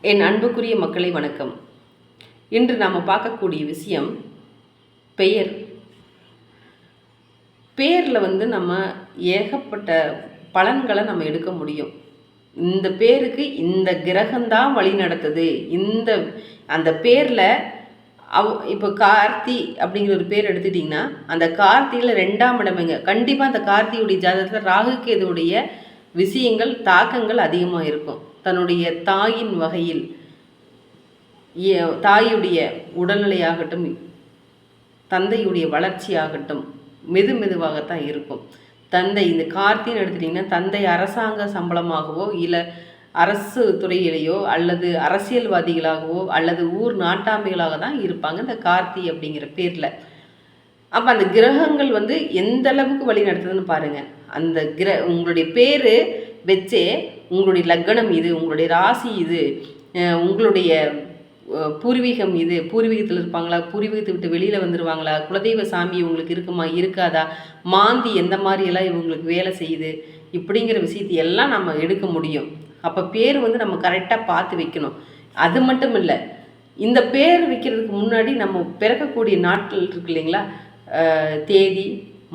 என் அன்புக்குரிய மக்களை வணக்கம். இன்று நாம் பார்க்கக்கூடிய விஷயம் பெயர். பேரில் வந்து நம்ம ஏகப்பட்ட பலன்களை நம்ம எடுக்க முடியும். இந்த பேருக்கு இந்த கிரகம்தான் வழி நடத்துது. இந்த அந்த பேரில் அவ் இப்போ கார்த்தி அப்படிங்கிற ஒரு பேர் எடுத்துட்டிங்கன்னா அந்த கார்த்தியில் ரெண்டாம் இடமைங்க. கண்டிப்பாக அந்த கார்த்தியுடைய ஜாதகத்தில் ராகு விஷயங்கள் தாக்கங்கள் அதிகமாக இருக்கும். தன்னுடைய தாயின் வகையில் ஏ- தாயுடைய உடல்நிலையாகட்டும் தந்தையுடைய வளர்ச்சியாகட்டும் மெது மெதுவாகத்தான் இருக்கும். தந்தை இந்த கார்த்தின்னு எடுத்துட்டிங்கன்னா தந்தை அரசாங்க சம்பளமாகவோ இல்லை அரசு துறையிலேயோ அல்லது அரசியல்வாதிகளாகவோ அல்லது ஊர் நாட்டாமைகளாக தான் இருப்பாங்க இந்த கார்த்தி அப்படிங்கிற பேரில். அப்போ அந்த கிரகங்கள் வந்து எந்த அளவுக்கு வழி நடத்துதுன்னு பாருங்கள் அந்த கிர உங்களுடைய பேர் வச்சே உங்களுடைய லக்னம் இது உங்களுடைய ராசி இது உங்களுடைய பூர்வீகம் இது பூர்வீகத்தில் இருப்பாங்களா பூர்வீகத்தை விட்டு வெளியில் வந்துடுவாங்களா குலதெய்வ சாமி உங்களுக்கு இருக்குமா இருக்காதா மாந்தி எந்த மாதிரியெல்லாம் இவங்களுக்கு வேலை செய்யுது இப்படிங்கிற விஷயத்தை எல்லாம் நம்ம எடுக்க முடியும். அப்போ பேர் வந்து நம்ம கரெக்டாக பார்த்து வைக்கணும். அது மட்டும் இல்லை இந்த பேர் வைக்கிறதுக்கு முன்னாடி நம்ம பிறக்கக்கூடிய நாட்கள் இருக்கு இல்லைங்களா? தேதி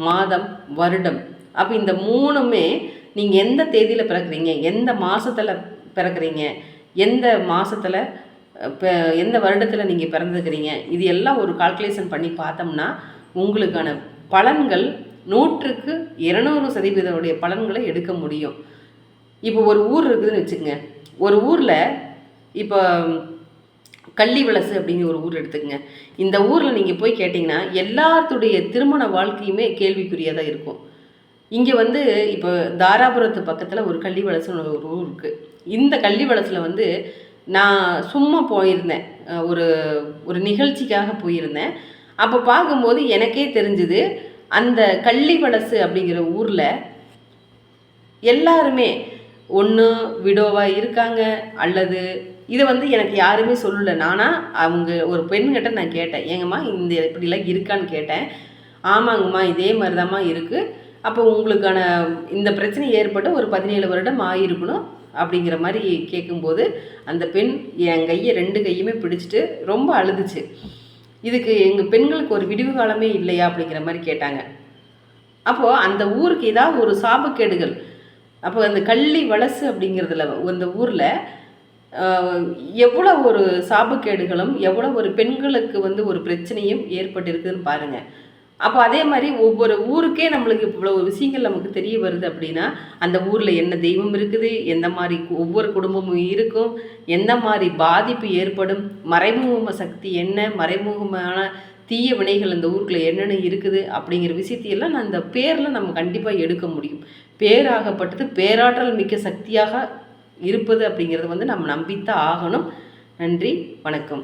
மாதம் வருடம். அப்போ இந்த மூணுமே நீங்கள் எந்த தேதியில் பிறக்குறீங்க? எந்த மாதத்தில் பிறக்குறீங்க? எந்த மாதத்தில் எந்த வருடத்தில் நீங்கள் பிறந்துக்கிறீங்க இது எல்லாம் ஒரு கால்குலேஷன் பண்ணி பார்த்தோம்னா உங்களுக்கான பலன்கள் நூற்றுக்கு இருநூறு சதவீதமுடைய பலன்களை எடுக்க முடியும். இப்போ ஒரு ஊர் இருக்குதுன்னு வச்சுக்கோங்க. ஒரு ஊரில் இப்போ கள்ளிவளசு அப்படிங்கிற ஒரு ஊர் எடுத்துக்கங்க. இந்த ஊரில் நீங்கள் போய் கேட்டிங்கன்னா எல்லாத்துடைய திருமண வாழ்க்கையுமே கேள்விக்குறியாக தான் இருக்கும். இங்கே வந்து இப்போ தாராபுரத்து பக்கத்தில் ஒரு கள்ளிவளசுன்னு ஒரு ஊர் இருக்குது இந்த கள்ளிவளசில் வந்து நான் சும்மா போயிருந்தேன். ஒரு ஒரு நிகழ்ச்சிக்காக போயிருந்தேன். அப்போ பார்க்கும்போது எனக்கே தெரிஞ்சுது அந்த கள்ளிவளசு அப்படிங்கிற ஊரில் எல்லாருமே ஒன்று விடோவாக இருக்காங்க அல்லது இதை வந்து எனக்கு யாருமே சொல்லலை. நானா அவங்க ஒரு பெண்கிட்ட நான் கேட்டேன். ஏங்கம்மா இந்த இப்படிலாம் இருக்கான்னு கேட்டேன். ஆமாங்கம்மா இதே மாதிரி தாம்மா இருக்குது அப்போ உங்களுக்கான இந்த பிரச்சனை ஏற்பட்டு ஒரு பதினேழு வருடம் ஆகிருக்கணும் அப்படிங்கிற மாதிரி கேட்கும்போது அந்த பெண் என் கையை ரெண்டு கையுமே பிடிச்சிட்டு ரொம்ப அழுதுச்சு. இதுக்கு எங்கள் பெண்களுக்கு ஒரு விடிவு காலமே இல்லையா அப்படிங்கிற மாதிரி கேட்டாங்க. அப்போது அந்த ஊருக்கு ஏதாவது ஒரு சாபக்கேடுகள் அப்போ அந்த கள்ளி வலசு அப்படிங்கிறதுல அந்த ஊரில் எவ்வளோ ஒரு சாபக்கேடுகளும் எவ்வளோ ஒரு பெண்களுக்கு வந்து ஒரு பிரச்சனையும் ஏற்பட்டிருக்குதுன்னு பாருங்கள் அப்போ அதே மாதிரி ஒவ்வொரு ஊருக்கே நம்மளுக்கு இவ்வளோ விஷயங்கள் நமக்கு தெரிய வருது அப்படின்னா அந்த ஊரில் என்ன தெய்வம் இருக்குது எந்த மாதிரி ஒவ்வொரு குடும்பமும் இருக்கும் எந்த மாதிரி பாதிப்பு ஏற்படும் மறைமுகம சக்தி என்ன மறைமுகமான தீய வினைகள் அந்த ஊருக்குள்ள என்னென்ன இருக்குது அப்படிங்கிற விஷயத்தையெல்லாம் நான் அந்த பேரில் நம்ம கண்டிப்பாக எடுக்க முடியும். பேராகப்பட்டது பேராற்றல் மிக்க சக்தியாக இருப்பது அப்படிங்கிறது வந்து நம்ம நம்பித்தான் ஆகணும். நன்றி வணக்கம்.